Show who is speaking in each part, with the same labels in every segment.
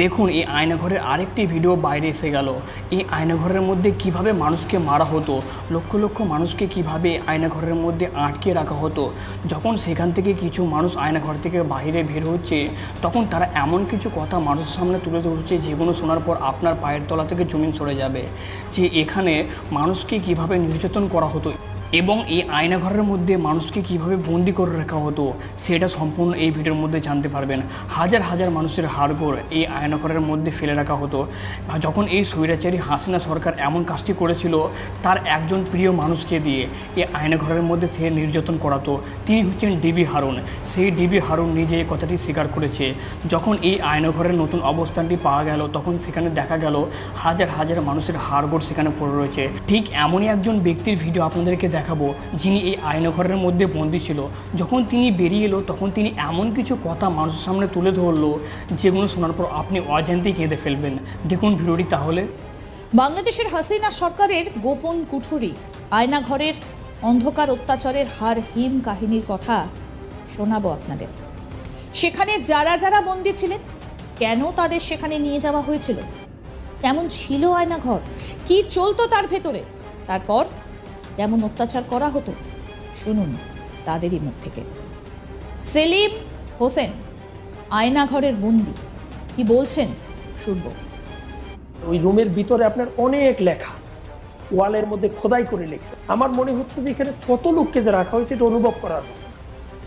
Speaker 1: দেখুন, এই আয়নাঘরের আরেকটি ভিডিও বাইরে এসে গেল। এই আয়নাঘরের মধ্যে কীভাবে মানুষকে মারা হতো, লক্ষ লক্ষ মানুষকে কীভাবে আয়নাঘরের মধ্যে আটকে রাখা হতো, যখন সেখান থেকে কিছু মানুষ আয়নাঘর থেকে বাইরে বের হচ্ছে, তখন তারা এমন কিছু কথা মানুষের সামনে তুলে ধরছে, যেগুলো শোনার পর আপনার পায়ের তলা থেকে জমিন সরে যাবে। যে এখানে মানুষকে কীভাবে নির্যাতন করা হতো এবং এই আয়নাঘরের মধ্যে মানুষকে কীভাবে বন্দি করে রাখা হতো, সেটা সম্পূর্ণ এই ভিডিওর মধ্যে জানতে পারবেন। হাজার হাজার মানুষের হাড়গোড় এই আয়নাঘরের মধ্যে ফেলে রাখা হতো। যখন এই স্বৈরাচারী হাসিনা সরকার এমন কাজটি করেছিল, তার একজন প্রিয় মানুষকে দিয়ে এই আয়নাঘরের মধ্যে সে নির্যাতন করাতো, তিনি হচ্ছেন ডিবি হারুন। সেই ডিবি হারুন নিজে এই কথাটি স্বীকার করেছে। যখন এই আয়নাঘরের নতুন অবস্থানটি পাওয়া গেল, তখন সেখানে দেখা গেল হাজার হাজার মানুষের হাড়গোড় সেখানে পড়ে রয়েছে। ঠিক এমনই একজন ব্যক্তির ভিডিও আপনাদেরকে দেখাবো যিনি এই আয়নাঘরের মধ্যে বন্দি ছিল। যখন তিনি বেরিয়ে এলো, তখন তিনি এমন কিছু কথা মানুষের সামনে তুলে ধরলো, যেগুলো শোনার পর আপনি অজান্তেই কেঁদে ফেলবেন। দেখুন ভিডিওটি তাহলে।
Speaker 2: বাংলাদেশের হাসিনা সরকারের গোপন কুঠুরি, আয়নাঘরের অন্ধকার অত্যাচারের হার হিম কাহিনীর কথা শোনাবো আপনাদের। সেখানে যারা যারা বন্দী ছিলেন, কেন তাদের সেখানে নিয়ে যাওয়া হয়েছিল? কেমন ছিল আয়নাঘর? কি চলতো তার ভেতরে? তারপর কেমন অত্যাচার করা হতো, শুনুন তাদেরই মুখ থেকে। সেলিম হোসেন, আয়নাঘরের বন্দি। কি বলছেন? শুনব।
Speaker 3: ওই রুমের ভিতরে আপনার অনেক লেখা। ওয়ালের মধ্যে খোদাই করে লিখছে। আমার মনে হচ্ছে যে এখানে কত লোককে যে রাখা হয়েছে এটা অনুভব করার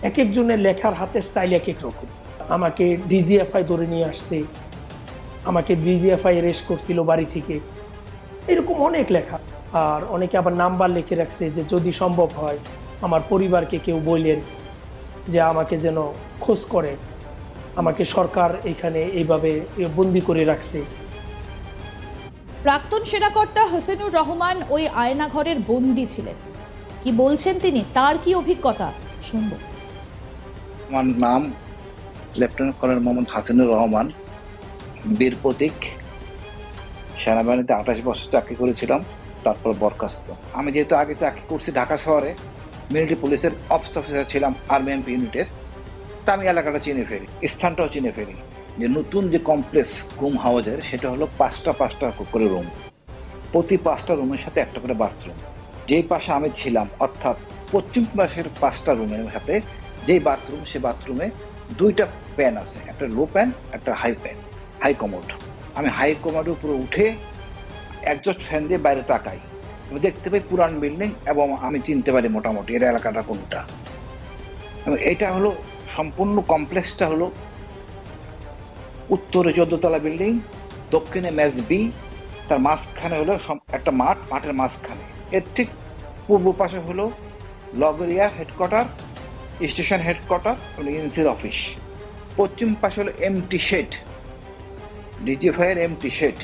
Speaker 3: এক একজনের লেখার হাতে স্টাইল এক এক রকম। আমাকে ডিজিএফআই ধরে নিয়ে আসছে। আমাকে ডিজিএফআই রেস্ট করছিল বাড়ি থেকে। এরকম অনেক লেখা। আর অনেকে আবার নাম্বার লিখে রাখছে যে যদি সম্ভব হয় আমার পরিবারকে কেউ বললেন যে আমাকে যেন খোঁজ করে। আমাকে সরকার এখানে এইভাবে বন্দি করে রাখছে।
Speaker 2: প্রাক্তন সেনাকর্তা হোসেনুর রহমান ওই আয়নাঘরের বন্দি ছিলেন। কি বলছেন তিনি? তার কি অভিজ্ঞতা? শুনব।
Speaker 4: আমার নাম লেফটেন্যান্ট কর্নেল মোহাম্মদ হাসিনুর রহমান। বীর প্রতীক। সেনাবাহিনীতে আঠাশ বছর চাকরি করেছিলাম। তারপর বরখাস্ত। আমি যেহেতু আগে চাকরি করছি ঢাকা শহরে মিলিটারি পুলিশের অফিস অফিসার ছিলাম আর্মি এমপি ইউনিটের তা আমি এলাকাটা চিনে ফেলি, স্থানটাও চিনে ফেলি। যে নতুন যে কমপ্লেক্স ঘুম হাউজের সেটা হলো পাঁচটা পাঁচটা করে রুম প্রতি পাঁচটা রুমের সাথে একটা করে বাথরুম যেই পাশে আমি ছিলাম, অর্থাৎ পশ্চিম পাশের পাঁচটা রুমের সাথে, যেই বাথরুম সে বাথরুমে দুইটা প্যান আছে। একটা লো প্যান একটা হাই প্যান হাই কমোড আমি হাই কমোডের উপরে উঠে একজস্ট ফ্যান দিয়ে বাইরে তাকাই। আমি দেখতে পাই পুরান বিল্ডিং এবং আমি চিনতে পারি মোটামুটি এর এলাকাটা কোনটা। এটা হলো সম্পূর্ণ কমপ্লেক্সটা হলো উত্তরে চোদ্দতলা বিল্ডিং দক্ষিণে ম্যাচ বি তার মাঝখানে হলো একটা মাঠ, মাঠের মাঝখানে। এর ঠিক পূর্ব পাশে হলো লগরিয়া হেডকোয়ার্টার স্টেশন হেডকোয়ার্টার এনসির অফিস পশ্চিম পাশে হলো এমটি শেড ডিজিফাইয়ের এমটি শেড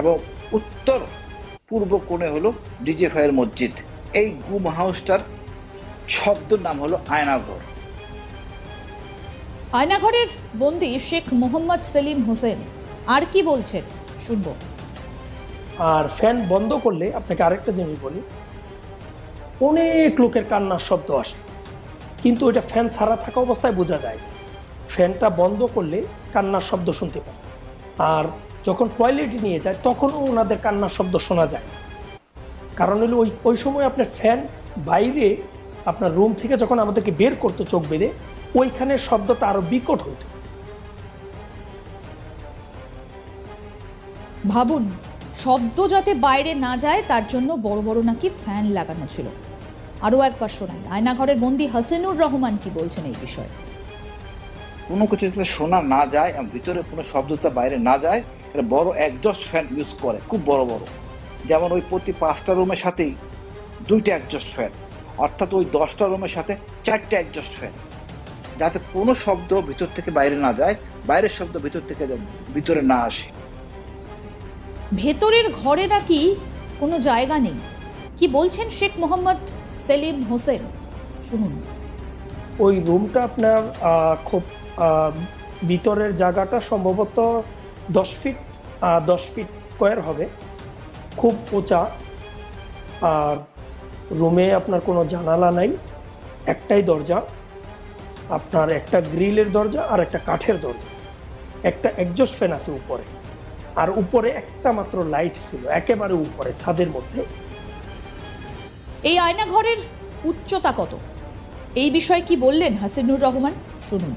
Speaker 4: এবং উত্তর পূর্ব কোণে হলো ডিজিফাইয়ের মসজিদ। এই গুম হাউসটার শব্দ নাম হলো আয়নাঘর।
Speaker 2: আয়নাঘরের বন্দি শেখ মোহাম্মদ সেলিম হোসেন। আর কি বলছেন? শুনব।
Speaker 3: আর ফ্যান বন্ধ করলে আপনাকে আরেকটা জিনিস বলি। অনেক লোকের কান্নার শব্দ আসে। কিন্তু এটা ফ্যান ছাড়া থাকা অবস্থায় বোঝা যায়। ফ্যানটা বন্ধ করলে কান্নার শব্দ শুনতে পাই আর যখন টয়লেটে নিয়ে যায় তখনও ওনাদের কান্নার শব্দ শোনা যায়। কারণ হলো ওই ওই সময় আপনার ফ্যান বাইরে আপনার রুম থেকে যখন আমাদেরকে বের করতো চোখ বেঁধে ওইখানে শব্দটা আরও বিকট হতো।
Speaker 2: ভাবুন শব্দ যাতে বাইরে না যায় তার জন্য বড় বড় নাকি ফ্যান লাগানো ছিল। আরও একবার শোনাই আয়নাঘরের বন্দি হাসিনুর রহমান কি বলছেন এই বিষয়ে?
Speaker 4: কোনো কিছু যাতে শোনা না যায় এবং ভিতরে কোনো শব্দটা বাইরে না যায় এটা বড় একজস্ট ফ্যান ইউজ করে খুব বড় বড়। যেমন ওই প্রতি পাঁচটা রুমের সাথেই দুইটা একজস্ট ফ্যান অর্থাৎ ওই দশটা রুমের সাথে চারটে একজস্ট ফ্যান যাতে কোনো শব্দ ভিতর থেকে বাইরে না যায় বাইরের শব্দ ভিতর থেকে ভিতরে না আসে।
Speaker 2: ভেতরের ঘরে নাকি কোনো জায়গা নেই। কি বলছেন শেখ মোহাম্মদ সেলিম হোসেন? শুনুন।
Speaker 3: ওই রুমটা আপনার খুব ভিতরের জায়গাটা সম্ভবত দশ ফিট দশ ফিট স্কোয়ার হবে। খুব উঁচা। আর রুমে আপনার কোনো জানালা নাই একটাই দরজা। আপনার একটা গ্রিলের দরজা আর একটা কাঠের দরজা। একটা একজস্ট ফ্যান আছে উপরে। আর উপরে একটা মাত্র লাইট ছিল একেবারে উপরে ছাদের মধ্যে।
Speaker 2: এই আয়নাঘরের উচ্চতা কত? এই বিষয়ে কি বললেন হাসিনুর রহমান? শুনুন।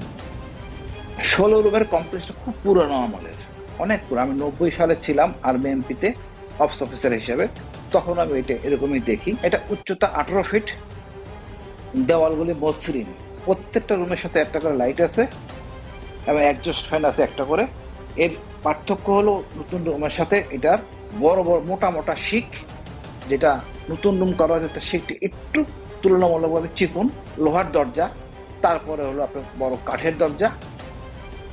Speaker 4: ষোলো রুমের কমপ্লেক্সটা খুব পুরনো আমলের। অনেক পুরো। আমি নব্বই সালে ছিলাম আর্মি এমপিতে অফিস অফিসার হিসেবে। তখন আমি এটা এরকমই দেখি। এটা উচ্চতা আঠারো ফিট দেওয়ালগুলি মসৃণ। প্রত্যেকটা রুমের সাথে একটা করে লাইট আছে এবং একজস্ট ফ্যান আছে একটা করে। এর পার্থক্য হলো নতুন রুমের সাথে এটার বড় বড় মোটা মোটা শিক যেটা নতুন রুম করা হয়েছে তার শিকটি একটু তুলনামূলকভাবে চিকুন লোহার দরজা। তারপরে হলো আপনার বড় কাঠের দরজা।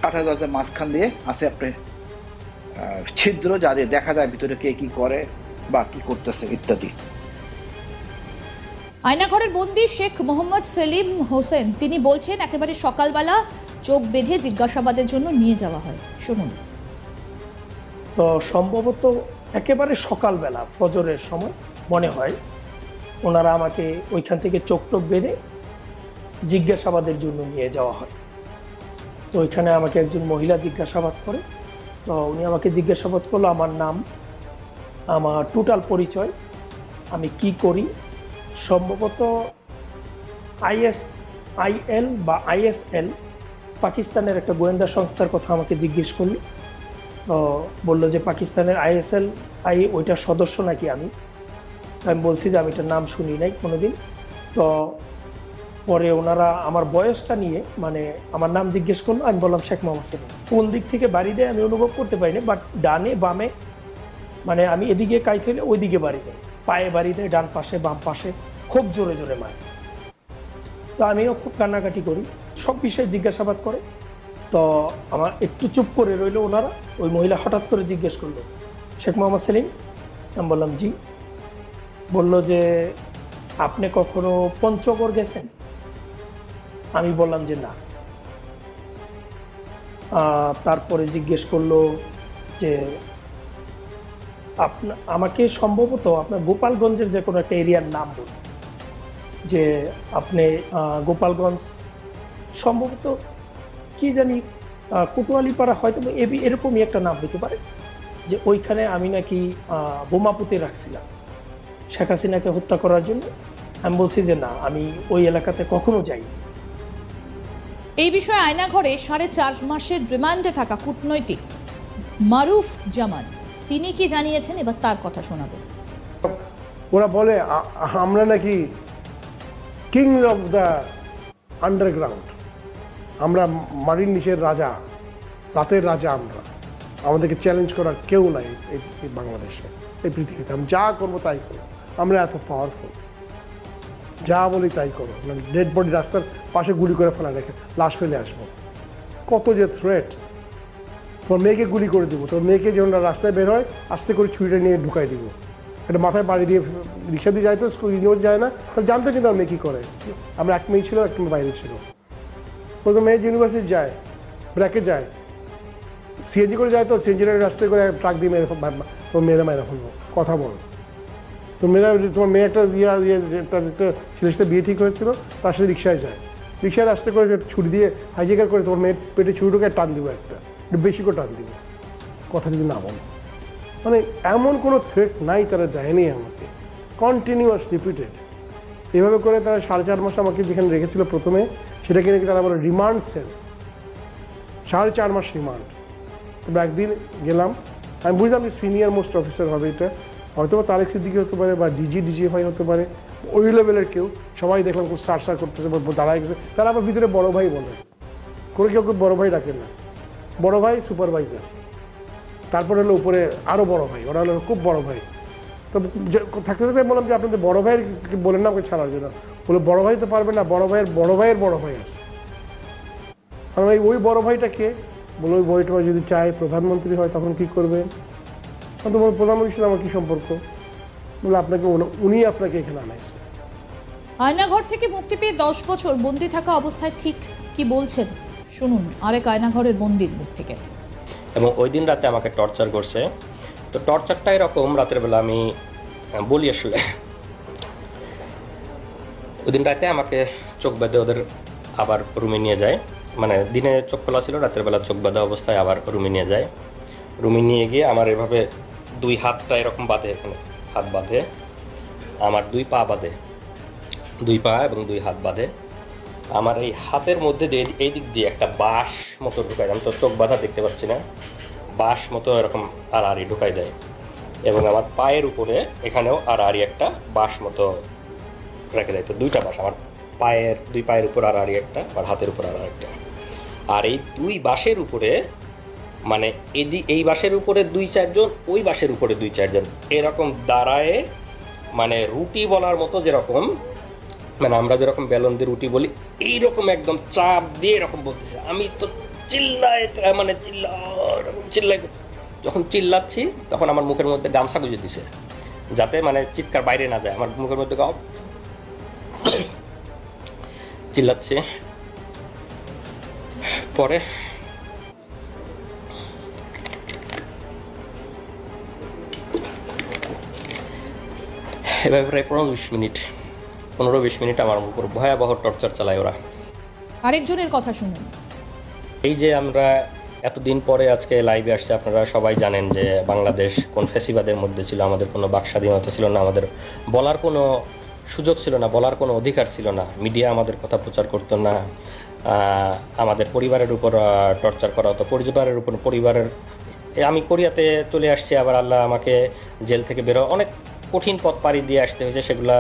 Speaker 4: কাঠের দরজার মাঝখান দিয়ে আছে আপনি আহ, ছিদ্র যা দিয়ে দেখা যায় ভিতরে কে কি করে বা কি করতেছে ইত্যাদি।
Speaker 2: আয়নাঘরের বন্দি শেখ মোহাম্মদ সেলিম হোসেন তিনি বলছেন একেবারে সকালবেলা চোখ বেঁধে জিজ্ঞাসাবাদের জন্য নিয়ে যাওয়া হয়। শুনুন।
Speaker 3: তো সম্ভবত একেবারে সকালবেলা ফজরের সময় মনে হয় ওনারা আমাকে ওইখান থেকে চোখ টোক বেঁধে জিজ্ঞাসাবাদের জন্য নিয়ে যাওয়া হয়। তো ওইখানে আমাকে একজন মহিলা জিজ্ঞাসাবাদ করে তো উনি আমাকে জিজ্ঞাসাবাদ করল আমার নাম, আমার টোটাল পরিচয়, আমি কি করি? সম্ভবত আইএস, আইএল বা আইএসএল, পাকিস্তানের একটা গোয়েন্দা সংস্থার কথা আমাকে জিজ্ঞেস করল। তো বলল যে, পাকিস্তানের আইএসএল, আই, ওইটার সদস্য নাকি আমি? আমি বলছি যে, আমি এটার নাম শুনি নাই কোনোদিন। তো পরে ওনারা আমার বয়সটা নিয়ে মানে আমার নাম জিজ্ঞেস করল, আমি বললাম, শেখ মোহাম্মদ সেলিম, কোন দিক থেকে বাড়ি দেয় আমি অনুভব করতে পারিনি বাট ডানে বামে মানে আমি এদিকে কাই ফেলে ওইদিকে বাড়ি দেয় পায়ে বাড়ি দেয়, ডান পাশে, বাম পাশে, খুব জোরে জোরে মারে। তো আমিও খুব কান্নাকাটি করি, সব বিষয়ে জিজ্ঞাসাবাদ করে। তো আমার একটু চুপ করে রইল ওনারা, ওই মহিলা হঠাৎ করে জিজ্ঞেস করল, শেখ মোহাম্মদ সেলিম? আমি বললাম, জি। বলল যে, আপনি কখনো পঞ্চগড় গেছেন? আমি বললাম যে না। তারপরে জিজ্ঞেস করল যে আপনা আমাকে সম্ভবত আপনার গোপালগঞ্জের যে কোনো একটা এরিয়ার নাম বলুন। যে আপনি গোপালগঞ্জ সম্ভবত কি জানি আহ, কোতোয়ালিপাড়া হয়তো এবি- এরকমই একটা নাম হতে পারে। যে ওইখানে আমি নাকি বোমা পুঁতে রাখছিলাম। শেখ হাসিনাকে হত্যা করার জন্য। আমি বলছি যে না আমি ওই এলাকাতে কখনো যাই
Speaker 2: এই বিষয়ে আয়নাঘরে সাড়ে চার মাসের রিমান্ডে থাকা কূটনৈতিক মারুফ জামান। তিনি কি জানিয়েছেন? এবার তার কথা শোনাবো।
Speaker 5: ওরা বলে আমরা নাকি কিংস অফ দ্য আন্ডারগ্রাউন্ড আমরা মাটির নিচের রাজা, রাতের রাজা আমরা। আমাদেরকে চ্যালেঞ্জ করার কেউ নাই এই বাংলাদেশে, এই পৃথিবীতে। আমি যা করব তাই করব। আমরা এত পাওয়ারফুল যা বলি তাই করো। মানে ডেড বডি রাস্তার পাশে গুলি করে ফেলা রেখে, লাশ ফেলে আসব। কত যে থ্রেট তোমার মেয়েকে গুলি করে দিব, তোর মেয়েকে যখন রাস্তায় বের হয়, আস্তে করে ছুরিটা নিয়ে ঢুকাই দিব। একটা মাথায় বাড়ি দিয়ে রিক্সা দিয়ে যায় তো, স্কুল ইউনিভার্সিটি যায় না, তাহলে জানতো কিন্তু আমার মেয়ে কী করে। আমরা এক মেয়ে ছিল, এক মেয়ে বাইরে ছিল। প্রথম মেয়ে ইউনিভার্সিটি যায়, ব্র্যাকে যায়। সিএনজি করে যায় তো সিএনজির রাস্তায় করে ট্রাক দিয়ে মেরে ফেল- মা- তোমার মেয়েরা মেরে ফেলব। কথা বল। তো মেয়েরা তোমার মেয়ে একটা ইয়ে ইয়ে তার একটা ছেলের সাথে বিয়ে ঠিক হয়েছিল, তার সাথে রিক্সায় যায়। রিক্সায় রাস্তা করে একটা ছুরি দিয়ে হাইজেকার করে তোমার মেয়ের পেটে ছুরি ঢুকে টান দিব একটা, একটু বেশি করে টান দিব। কথা যদি না বলো। মানে এমন কোনো থ্রেট নাই তারা দেয়নি আমাকে। কন্টিনিউয়াস রিপিটেড এভাবে করে তারা সাড়ে চার মাস আমাকে যেখানে রেখেছিল প্রথমে, সেটাকে নাকি তারা বলে রিমান্ড সেল সাড়ে চার মাস রিমান্ড তবে একদিন গেলাম, আমি বুঝলাম যে সিনিয়র মোস্ট অফিসার হবে এটা। হয়তো বা তারেক সিদ্দিকি হতে পারে বা ডিজি ডিজি ডিজিএফআই হতে পারে, ওই লেভেলের কেউ, সবাই দেখলাম খুব সার সার করতেছে দাঁড়ায় গেছে। তারা আবার ভিতরে বড় ভাই বলে। করে কেউ কেউ বড় ভাই ডাকেন না। বড় ভাই, সুপারভাইজার। তারপরে হলো উপরে আরও বড় ভাই, ওরা হলো খুব বড় ভাই। তো থাকতে থাকতে বললাম যে, আপনাদের বড় ভাইয়ের বলেন না, আমাকে ছাড়ার জন্য। বলে, বড় ভাই তো পারবে না, বড় ভাইয়ের বড় ভাইয়ের বড় ভাই আছে। আমি ভাই ওই বড় ভাইটা কে? বলে, ওই বইটা যদি চায়, প্রধানমন্ত্রী হয়, তখন কী করবেন? তো বলি, প্রধানমন্ত্রীর সাথে আমার কী সম্পর্ক? বলে আপনাকে উনি- উনি আপনাকে এখানে আনাইছে।
Speaker 2: আয়নাঘর থেকে মুক্তি পেয়ে দশ বছর বন্দি থাকা অবস্থায় ঠিক কি বলছেন? শুনুন আরেক আয়নাঘরের বন্দির মুখ থেকে।
Speaker 6: এবং ওই দিন রাতে আমাকে টর্চার করছে। তো টর্চারটা এরকম রাতের বেলা আমি বলি আসলে। ওই দিন রাতে আমাকে চোখ বেঁধে ওদের আবার রুমে নিয়ে যায়। মানে দিনে চোখ খোলা ছিল রাতের বেলা চোখ বাঁধা অবস্থায় আবার রুমে নিয়ে যায়। রুমে নিয়ে গিয়ে আমার এভাবে দুই হাতটা এরকম বাঁধে এখানে হাত বাঁধে, আমার দুই পা বাঁধে। দুই পা এবং দুই হাত বাঁধে। আমার এই হাতের মধ্যে দিয়ে এই দিক দিয়ে একটা বাঁশ মতো ঢুকায়, আমি তো চোখ বাঁধা দেখতে পাচ্ছি না। বাঁশ মতো এরকম আড়াআড়ি ঢুকাই দেয় এবং আমার পায়ের উপরে এখানেও আড়াআড়ি একটা বাঁশ মতো রেখে দেয়। তো দুইটা বাঁশ, আমার পায়ের, দুই পায়ের উপর আড়াআড়ি একটা আর হাতের উপর আর একটা। আর এই দুই বাঁশের উপরে মানে এদি, এই বাঁশের উপরে দুই চারজন, ওই বাঁশের উপরে দুই চারজন। এরকম দাঁড়ায় মানে রুটি বলার মতো যেরকম মানে আমরা যেরকম বেলন দিয়ে রুটি বলি, এইরকম একদম চাপ দিয়ে এরকম বলতেছে। আমি তো চিল্লায় মানে চিল্লা চিল্লাই যখন চিল্লাচ্ছি, তখন আমার মুখের মধ্যে গামছা গুজে দিছে, যাতে মানে চিৎকার বাইরে না যায়। আমার মুখের মধ্যে গাও, চিল্লাচ্ছি। পরে এভাবে প্রায় পনেরো বিশ মিনিট পনেরো বিশ মিনিট আমার উপর ভয়াবহ টর্চার চালায় ওরা।
Speaker 2: আরেকজনের কথা শুনুন।
Speaker 6: এই যে আমরা এতদিন পরে আজকে লাইভে আসছে আপনারা সবাই জানেন যে বাংলাদেশ কোন ফেসিবাদের মধ্যে ছিল আমাদের কোনো বাক স্বাধীনতা ছিল না আমাদের বলার কোনো সুযোগ ছিল না বলার কোনো অধিকার ছিল না মিডিয়া আমাদের কথা প্রচার করতো না আমাদের পরিবারের উপর টর্চার করা হতো পরিবারের উপর পরিবারের আমি কোরিয়াতে চলে আসছি আবার আল্লাহ আমাকে জেল থেকে বেরো অনেক কঠিন পথ পাড়ি দিয়ে আসতে হয়েছে সেগুলা